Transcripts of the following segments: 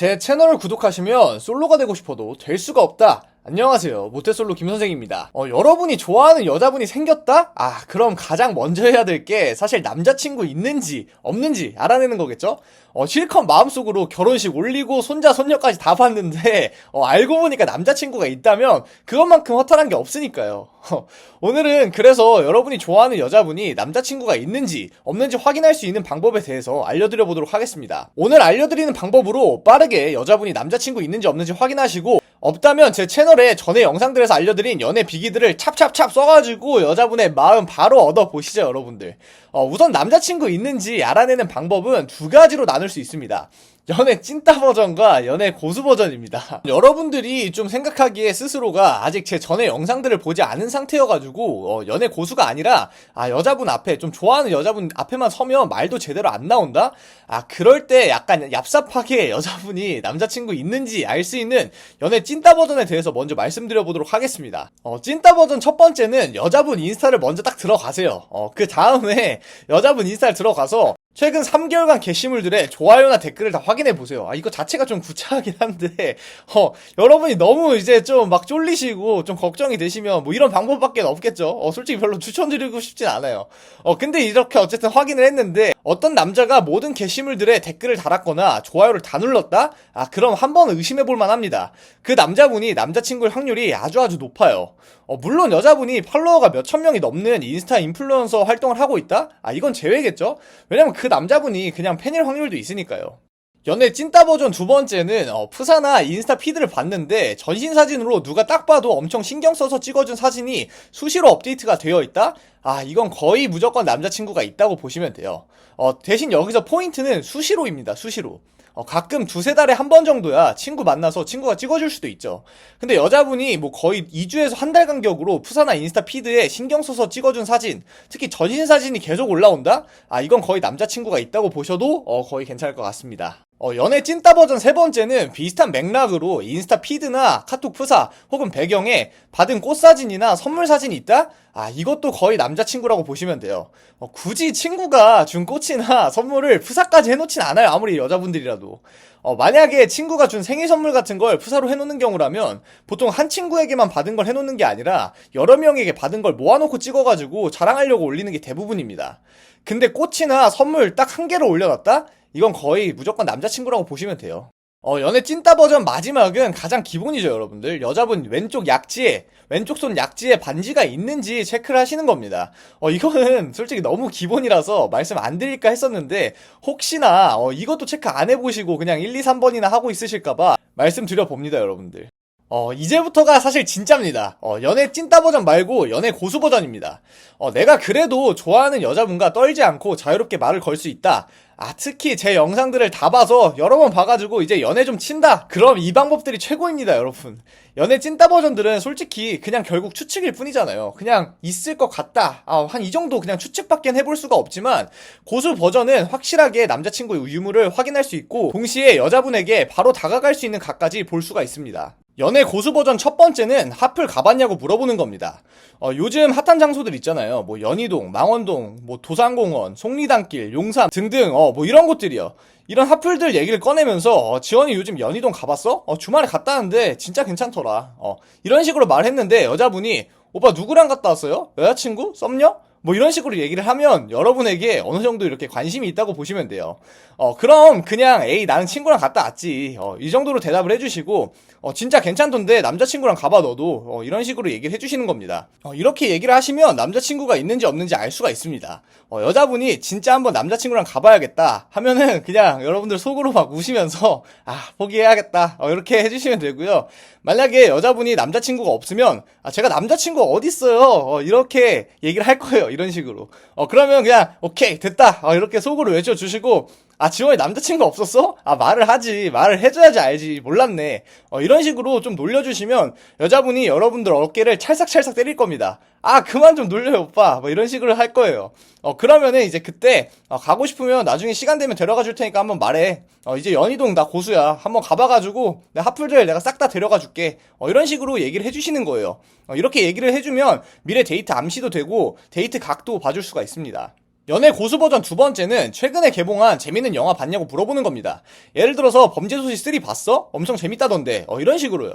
제 채널을 구독하시면 솔로가 되고 싶어도 될 수가 없다. 안녕하세요. 모태솔로 김선생입니다. 어, 여러분이 좋아하는 여자분이 생겼다? 아, 그럼 가장 먼저 해야 될 게 사실 남자친구 있는지 없는지 알아내는 거겠죠? 어, 실컷 마음속으로 결혼식 올리고 손자, 손녀까지 다 봤는데, 어, 알고 보니까 남자친구가 있다면 그것만큼 허탈한 게 없으니까요. 어, 오늘은 그래서 여러분이 좋아하는 여자분이 남자친구가 있는지 없는지 확인할 수 있는 방법에 대해서 알려드려 보도록 하겠습니다. 오늘 알려드리는 방법으로 빠르게 여자분이 남자친구 있는지 없는지 확인하시고 없다면 제 채널에 전에 영상들에서 알려드린 연애 비기들을 찹찹찹 써가지고 여자분의 마음 바로 얻어보시죠 여러분들 어, 우선 남자친구 있는지 알아내는 방법은 두 가지로 나눌 수 있습니다 연애 찐따 버전과 연애 고수 버전입니다. 여러분들이 좀 생각하기에 스스로가 아직 제 전에 영상들을 보지 않은 상태여가지고 어, 연애 고수가 아니라 아 여자분 앞에 좀 좋아하는 여자분 앞에만 서면 말도 제대로 안 나온다. 아 그럴 때 약간 얍삽하게 여자분이 남자친구 있는지 알 수 있는 연애 찐따 버전에 대해서 먼저 말씀드려 보도록 하겠습니다. 어, 찐따 버전 첫 번째는 여자분 인스타를 먼저 딱 들어가세요. 어, 그 다음에 여자분 인스타를 들어가서 최근 3개월간 게시물들의 좋아요나 댓글을 다 확인해 보세요. 아, 이거 자체가 좀 구차하긴 한데, 어, 여러분이 너무 이제 좀 막 쫄리시고 좀 걱정이 되시면 뭐 이런 방법밖에 없겠죠. 어, 솔직히 별로 추천드리고 싶진 않아요. 어, 근데 이렇게 어쨌든 확인을 했는데, 어떤 남자가 모든 게시물들의 댓글을 달았거나 좋아요를 다 눌렀다? 아, 그럼 한번 의심해 볼 만 합니다. 그 남자분이 남자친구일 확률이 아주 아주 높아요. 어, 물론 여자분이 팔로워가 몇천 명이 넘는 인스타 인플루언서 활동을 하고 있다? 아, 이건 제외겠죠? 왜냐면 그 남자분이 그냥 팬일 확률도 있으니까요. 연애 찐따 버전 두 번째는 어, 프사나 인스타 피드를 봤는데 전신 사진으로 누가 딱 봐도 엄청 신경 써서 찍어준 사진이 수시로 업데이트가 되어 있다? 아 이건 거의 무조건 남자친구가 있다고 보시면 돼요. 어, 대신 여기서 포인트는 수시로입니다. 수시로. 어, 가끔 두세 달에 한 번 정도야 친구 만나서 친구가 찍어줄 수도 있죠. 근데 여자분이 뭐 거의 2주에서 한 달 간격으로 푸사나 인스타 피드에 신경 써서 찍어준 사진, 특히 전신 사진이 계속 올라온다? 아, 이건 거의 남자친구가 있다고 보셔도 어, 거의 괜찮을 것 같습니다. 어, 연애 찐따 버전 세 번째는 비슷한 맥락으로 인스타 피드나 카톡 푸사 혹은 배경에 받은 꽃 사진이나 선물 사진이 있다? 아, 이것도 거의 남자친구라고 보시면 돼요. 어, 굳이 친구가 준 꽃이나 선물을 푸사까지 해놓진 않아요. 아무리 여자분들이라도. 어, 만약에 친구가 준 생일 선물 같은 걸 푸사로 해놓는 경우라면 보통 한 친구에게만 받은 걸 해놓는 게 아니라 여러 명에게 받은 걸 모아놓고 찍어가지고 자랑하려고 올리는 게 대부분입니다. 근데 꽃이나 선물 딱 한 개를 올려놨다? 이건 거의 무조건 남자친구라고 보시면 돼요. 어, 연애 찐따 버전 마지막은 가장 기본이죠, 여러분들. 여자분 왼쪽 약지에, 왼쪽 손 약지에 반지가 있는지 체크를 하시는 겁니다. 어, 이거는 솔직히 너무 기본이라서 말씀 안 드릴까 했었는데, 혹시나, 어, 이것도 체크 안 해보시고 그냥 1, 2, 3번이나 하고 있으실까봐 말씀드려 봅니다, 여러분들. 어, 이제부터가 사실 진짜입니다. 어, 연애 찐따 버전 말고 연애 고수 버전입니다. 어, 내가 그래도 좋아하는 여자분과 떨지 않고 자유롭게 말을 걸 수 있다. 아, 특히 제 영상들을 다 봐서 여러 번 봐가지고 이제 연애 좀 친다. 그럼 이 방법들이 최고입니다, 여러분. 연애 찐따 버전들은 솔직히 그냥 결국 추측일 뿐이잖아요. 그냥 있을 것 같다. 아, 한 이 정도 그냥 추측밖엔 해볼 수가 없지만 고수 버전은 확실하게 남자친구의 유무를 확인할 수 있고 동시에 여자분에게 바로 다가갈 수 있는 각까지 볼 수가 있습니다. 연애 고수 버전 첫 번째는 하플 가봤냐고 물어보는 겁니다. 어, 요즘 핫한 장소들 있잖아요. 뭐 연희동, 망원동, 뭐 도산공원, 속리단길, 용산 등등 어, 뭐 이런 곳들이요. 이런 핫플들 얘기를 꺼내면서 어, 지원이 요즘 연희동 가봤어? 어, 주말에 갔다 왔는데 진짜 괜찮더라. 어, 이런 식으로 말했는데 여자분이 오빠 누구랑 갔다 왔어요? 여자친구? 썸녀? 뭐 이런 식으로 얘기를 하면 여러분에게 어느 정도 이렇게 관심이 있다고 보시면 돼요. 어, 그럼 그냥 에이 나는 친구랑 갔다 왔지. 어, 이 정도로 대답을 해주시고 어, 진짜 괜찮던데 남자친구랑 가봐 너도 어, 이런 식으로 얘기를 해주시는 겁니다. 어, 이렇게 얘기를 하시면 남자친구가 있는지 없는지 알 수가 있습니다. 어, 여자분이 진짜 한번 남자친구랑 가봐야겠다 하면은 그냥 여러분들 속으로 막 우시면서 아 포기해야겠다 어, 이렇게 해주시면 되고요. 만약에 여자분이 남자친구가 없으면 아 제가 남자친구 어디 있어요? 어, 이렇게 얘기를 할 거예요. 이런 식으로. 어 그러면 그냥 오케이 됐다. 어, 이렇게 속으로 외쳐주시고 아, 지원이 남자친구 없었어? 아, 말을 하지. 말을 해줘야지 알지. 몰랐네. 어, 이런 식으로 좀 놀려주시면 여자분이 여러분들 어깨를 찰싹찰싹 때릴 겁니다. 아, 그만 좀 놀려요, 오빠. 뭐 이런 식으로 할 거예요. 어, 그러면은 이제 그때, 어, 가고 싶으면 나중에 시간 되면 데려가 줄 테니까 한번 말해. 어, 이제 연희동 나 고수야. 한번 가봐가지고, 내 하플들 내가 싹 다 데려가 줄게. 어, 이런 식으로 얘기를 해주시는 거예요. 어, 이렇게 얘기를 해주면 미래 데이트 암시도 되고, 데이트 각도 봐줄 수가 있습니다. 연애 고수 버전 두 번째는 최근에 개봉한 재밌는 영화 봤냐고 물어보는 겁니다. 예를 들어서 범죄도시 3 봤어? 엄청 재밌다던데. 어, 이런 식으로요.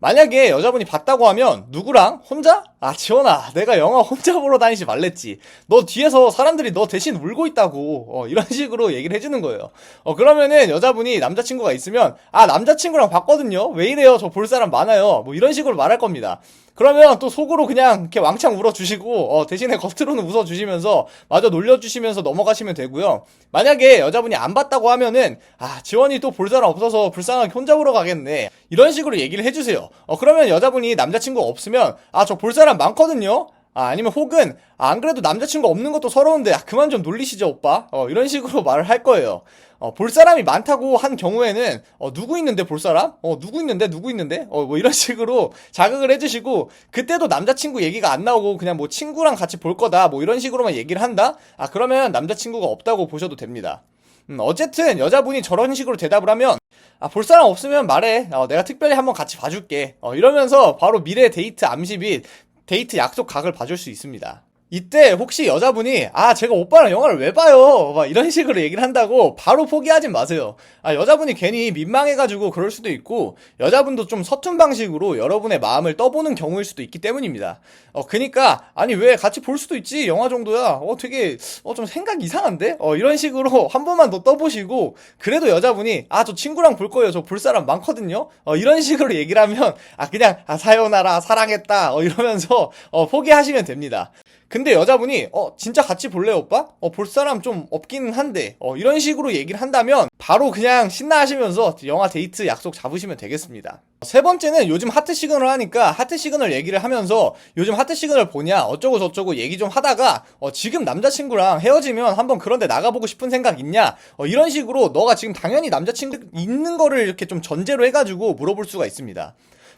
만약에 여자분이 봤다고 하면 누구랑? 혼자? 아 지원아 내가 영화 혼자 보러 다니지 말랬지. 너 뒤에서 사람들이 너 대신 울고 있다고. 어, 이런 식으로 얘기를 해주는 거예요. 어, 그러면은 여자분이 남자친구가 있으면 아 남자친구랑 봤거든요. 왜 이래요? 저 볼 사람 많아요. 뭐 이런 식으로 말할 겁니다. 그러면 또 속으로 그냥 이렇게 왕창 울어주시고 어, 대신에 겉으로는 웃어주시면서 마저 놀려주시면서 넘어가시면 되고요. 만약에 여자분이 안 봤다고 하면은 아 지원이 또 볼 사람 없어서 불쌍하게 혼자 보러 가겠네 이런 식으로 얘기를 해주세요. 어, 그러면 여자분이 남자친구 없으면 아 저 볼 사람 많거든요. 아, 아니면 혹은 아, 안 그래도 남자친구 없는 것도 서러운데 아, 그만 좀 놀리시죠 오빠 어, 이런 식으로 말을 할 거예요 어, 볼 사람이 많다고 한 경우에는 어, 누구 있는데 볼 사람? 어, 누구 있는데 누구 있는데? 어, 뭐 이런 식으로 자극을 해주시고 그때도 남자친구 얘기가 안 나오고 그냥 뭐 친구랑 같이 볼 거다 뭐 이런 식으로만 얘기를 한다? 아 그러면 남자친구가 없다고 보셔도 됩니다 음, 어쨌든 여자분이 저런 식으로 대답을 하면 아, 볼 사람 없으면 말해. 어, 내가 특별히 한번 같이 봐줄게. 어, 이러면서 바로 미래 데이트 암시 및 데이트 약속 각을 봐줄 수 있습니다. 이때 혹시 여자분이 아 제가 오빠랑 영화를 왜 봐요? 막 이런 식으로 얘기를 한다고 바로 포기하진 마세요. 아 여자분이 괜히 민망해가지고 그럴 수도 있고 여자분도 좀 서툰 방식으로 여러분의 마음을 떠보는 경우일 수도 있기 때문입니다. 어 그니까 아니 왜 같이 볼 수도 있지? 영화 정도야. 어 되게 어 좀 생각 이상한데? 어 이런 식으로 한 번만 더 떠보시고 그래도 여자분이 아 저 친구랑 볼 거예요. 저 볼 사람 많거든요. 어 이런 식으로 얘기를 하면 아 그냥 아 사요나라 사랑했다. 어 이러면서 어 포기하시면 됩니다 근데 여자분이 어 진짜 같이 볼래 오빠? 어 볼 사람 좀 없기는 한데 어 이런 식으로 얘기를 한다면 바로 그냥 신나하시면서 영화 데이트 약속 잡으시면 되겠습니다. 세 번째는 요즘 하트 시그널 하니까 하트 시그널 얘기를 하면서 요즘 하트 시그널 보냐 어쩌고 저쩌고 얘기 좀 하다가 어 지금 남자친구랑 헤어지면 한번 그런데 나가보고 싶은 생각 있냐 어 이런 식으로 너가 지금 당연히 남자친구 있는 거를 이렇게 좀 전제로 해가지고 물어볼 수가 있습니다.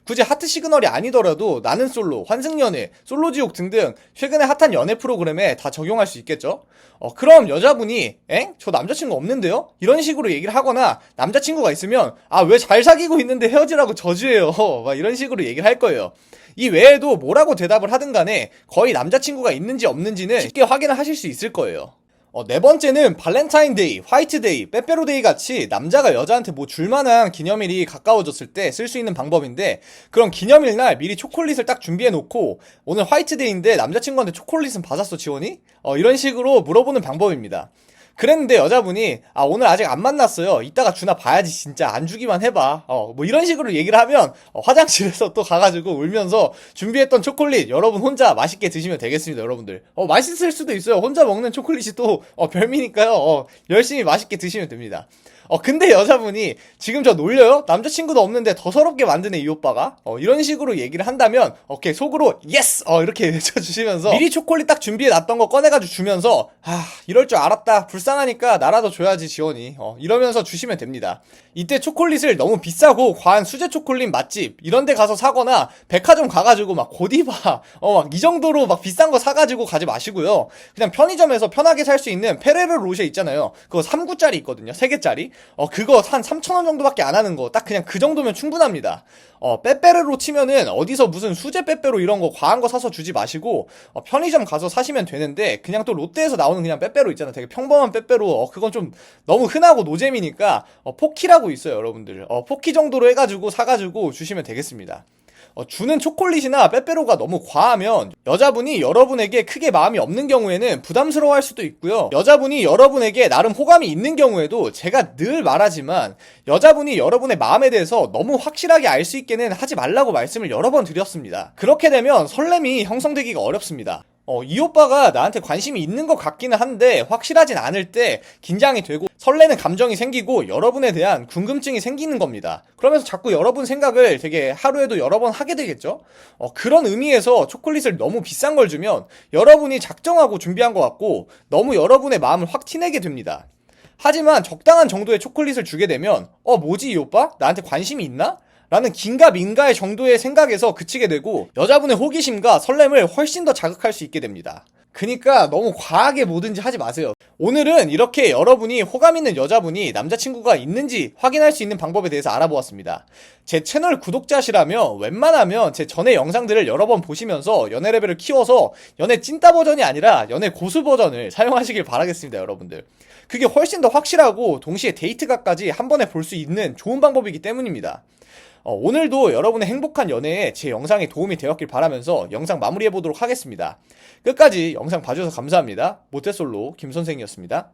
굳이 하트 시그널이 아니더라도 나는 솔로, 환승연애, 솔로지옥 등등 최근에 핫한 연애 프로그램에 다 적용할 수 있겠죠? 어, 그럼 여자분이, 엥? 저 남자친구 없는데요? 이런 식으로 얘기를 하거나 남자친구가 있으면, 아, 왜 잘 사귀고 있는데 헤어지라고 저주해요? 막 이런 식으로 얘기를 할 거예요. 이 외에도 뭐라고 대답을 하든 간에 거의 남자친구가 있는지 없는지는 쉽게 확인을 하실 수 있을 거예요. 어, 네 번째는 발렌타인데이, 화이트데이, 빼빼로데이 같이 남자가 여자한테 뭐 줄만한 기념일이 가까워졌을 때 쓸 수 있는 방법인데 그럼 기념일 날 미리 초콜릿을 딱 준비해 놓고 오늘 화이트데이인데 남자친구한테 초콜릿은 받았어 지원이? 어, 이런 식으로 물어보는 방법입니다. 그랬는데 여자분이 아 오늘 아직 안 만났어요. 이따가 주나 봐야지 진짜 안 주기만 해봐. 어 뭐 이런 식으로 얘기를 하면 어, 화장실에서 또 가가지고 울면서 준비했던 초콜릿 여러분 혼자 맛있게 드시면 되겠습니다, 여러분들. 어 맛있을 수도 있어요. 혼자 먹는 초콜릿이 또 어, 별미니까요. 어 열심히 맛있게 드시면 됩니다. 어 근데 여자분이 지금 저 놀려요? 남자친구도 없는데 더 서럽게 만드네 이 오빠가? 어 이런 식으로 얘기를 한다면 오케이 속으로 예스 어 이렇게 외쳐주시면서 미리 초콜릿 딱 준비해 놨던 거 꺼내가지고 주면서 아 이럴 줄 알았다. 불쌍하니까 나라도 줘야지 지원이. 어 이러면서 주시면 됩니다. 이때 초콜릿을 너무 비싸고 과한 수제 초콜릿 맛집 이런 데 가서 사거나 백화점 가가지고 막 고디바 어 막 이 정도로 막 비싼 거 사가지고 가지 마시고요. 그냥 편의점에서 편하게 살 수 있는 페레르 로쉐 있잖아요. 그거 3구짜리 있거든요. 3개짜리 어, 그거 한 3,000원 정도밖에 안 하는 거, 딱 그냥 그 정도면 충분합니다. 어, 빼빼로로 치면은 어디서 무슨 수제 빼빼로 이런 거 과한 거 사서 주지 마시고, 어, 편의점 가서 사시면 되는데, 그냥 또 롯데에서 나오는 그냥 빼빼로 있잖아. 되게 평범한 빼빼로, 어, 그건 좀 너무 흔하고 노잼이니까, 어, 포키라고 있어요, 여러분들. 어, 포키 정도로 해가지고 사가지고 주시면 되겠습니다. 어, 주는 초콜릿이나 빼빼로가 너무 과하면 여자분이 여러분에게 크게 마음이 없는 경우에는 부담스러워 할 수도 있고요. 여자분이 여러분에게 나름 호감이 있는 경우에도 제가 늘 말하지만 여자분이 여러분의 마음에 대해서 너무 확실하게 알 수 있게는 하지 말라고 말씀을 여러 번 드렸습니다. 그렇게 되면 설렘이 형성되기가 어렵습니다. 어, 이 오빠가 나한테 관심이 있는 것 같기는 한데 확실하진 않을 때 긴장이 되고 설레는 감정이 생기고 여러분에 대한 궁금증이 생기는 겁니다. 그러면서 자꾸 여러분 생각을 되게 하루에도 여러 번 하게 되겠죠? 어, 그런 의미에서 초콜릿을 너무 비싼 걸 주면 여러분이 작정하고 준비한 것 같고 너무 여러분의 마음을 확 티내게 됩니다. 하지만 적당한 정도의 초콜릿을 주게 되면 어 뭐지 이 오빠? 나한테 관심이 있나? 라는 긴가 민가의 정도의 생각에서 그치게 되고 여자분의 호기심과 설렘을 훨씬 더 자극할 수 있게 됩니다. 그니까 너무 과하게 뭐든지 하지 마세요. 오늘은 이렇게 여러분이 호감 있는 여자분이 남자친구가 있는지 확인할 수 있는 방법에 대해서 알아보았습니다. 제 채널 구독자시라면 웬만하면 제 전에 영상들을 여러 번 보시면서 연애 레벨을 키워서 연애 찐따 버전이 아니라 연애 고수 버전을 사용하시길 바라겠습니다, 여러분들. 그게 훨씬 더 확실하고 동시에 데이트각까지 한 번에 볼 수 있는 좋은 방법이기 때문입니다. 어, 오늘도 여러분의 행복한 연애에 제 영상이 도움이 되었길 바라면서 영상 마무리해 보도록 하겠습니다. 끝까지 영상 봐주셔서 감사합니다. 모태솔로 김선생이었습니다.